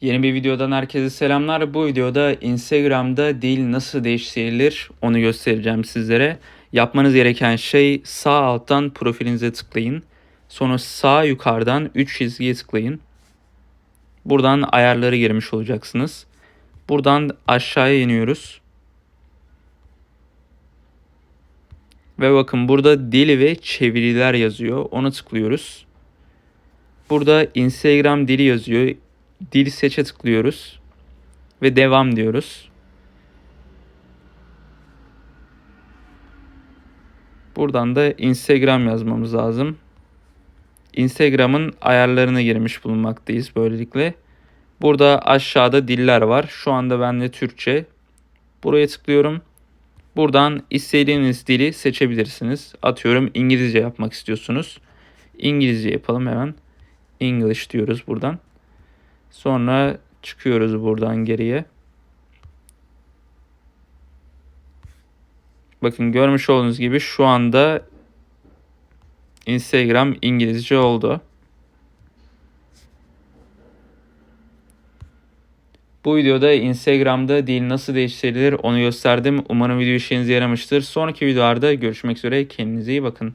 Yeni bir videodan herkese selamlar. Bu videoda Instagram'da dil nasıl değiştirilir onu göstereceğim sizlere. Yapmanız gereken şey sağ alttan profilinize tıklayın. Sonra sağ yukarıdan 3 çizgiye tıklayın. Buradan ayarları girmiş olacaksınız. Buradan aşağıya iniyoruz. Ve bakın burada dil ve çeviriler yazıyor. Ona tıklıyoruz. Burada Instagram dili yazıyor. Dil seçe tıklıyoruz. Ve devam diyoruz. Buradan da Instagram yazmamız lazım. Instagram'ın ayarlarına girmiş bulunmaktayız böylelikle. Burada aşağıda diller var. Şu anda bende Türkçe. Buraya tıklıyorum. Buradan istediğiniz dili seçebilirsiniz. Atıyorum İngilizce yapmak istiyorsunuz. İngilizce yapalım hemen. English diyoruz buradan. Sonra çıkıyoruz buradan geriye. Bakın görmüş olduğunuz gibi şu anda Instagram İngilizce oldu. Bu videoda Instagram'da dil nasıl değiştirilir onu gösterdim. Umarım video işinize yaramıştır. Sonraki videolarda görüşmek üzere. Kendinize iyi bakın.